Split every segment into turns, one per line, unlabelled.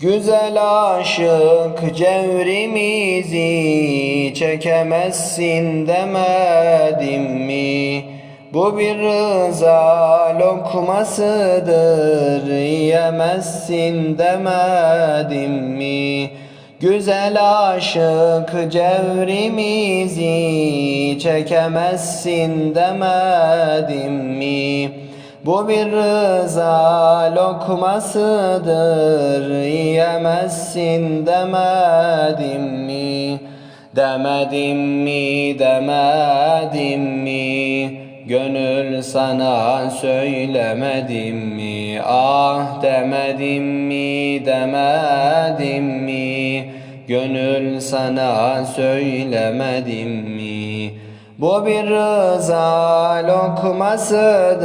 Güzel aşık cevrimizi çekemezsin demedim mi? Bu bir rıza lokmasıdır yiyemezsin demedim mi? Güzel aşık cevrimizi çekemezsin demedim mi? Bu bir rıza lokmasıdır yiyemezsin demedim mi? Demedim mi demedim mi? Gönül sana söylemedim mi? Ah demedim mi demedim mi? Gönül sana söylemedim mi? Bu bir rıza lokmasıdır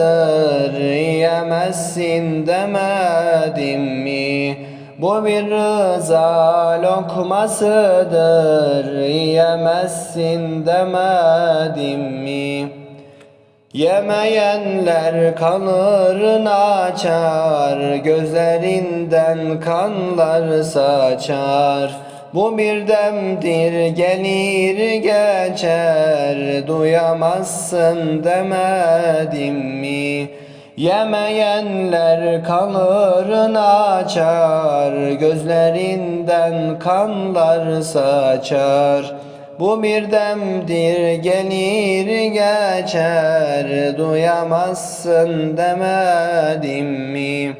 yiyemezsin demedim mi? Bu bir rıza lokmasıdır yiyemezsin demedim mi? Yemeyenler kanlarını açar, gözlerinden kanlar saçar. Bu bir demdir gelir geçer, duyamazsın demedim mi? Yemeyenler kanlarını açar, gözlerinden kanlar saçar. Bu bir demdir gelir geçer Duyamazsın demedim mi?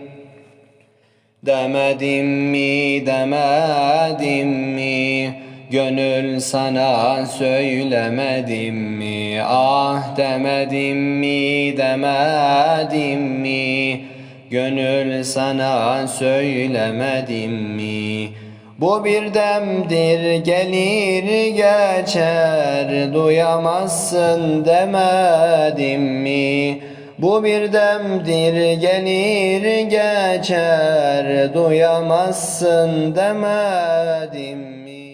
Demedim mi demedim mi? Gönül sana söylemedim mi? Ah demedim mi demedim mi? Gönül sana söylemedim mi? Bu bir demdir gelir geçer Duyamazsın demedim mi? Bu bir demdir gelir geçer Duyamazsın demedim mi?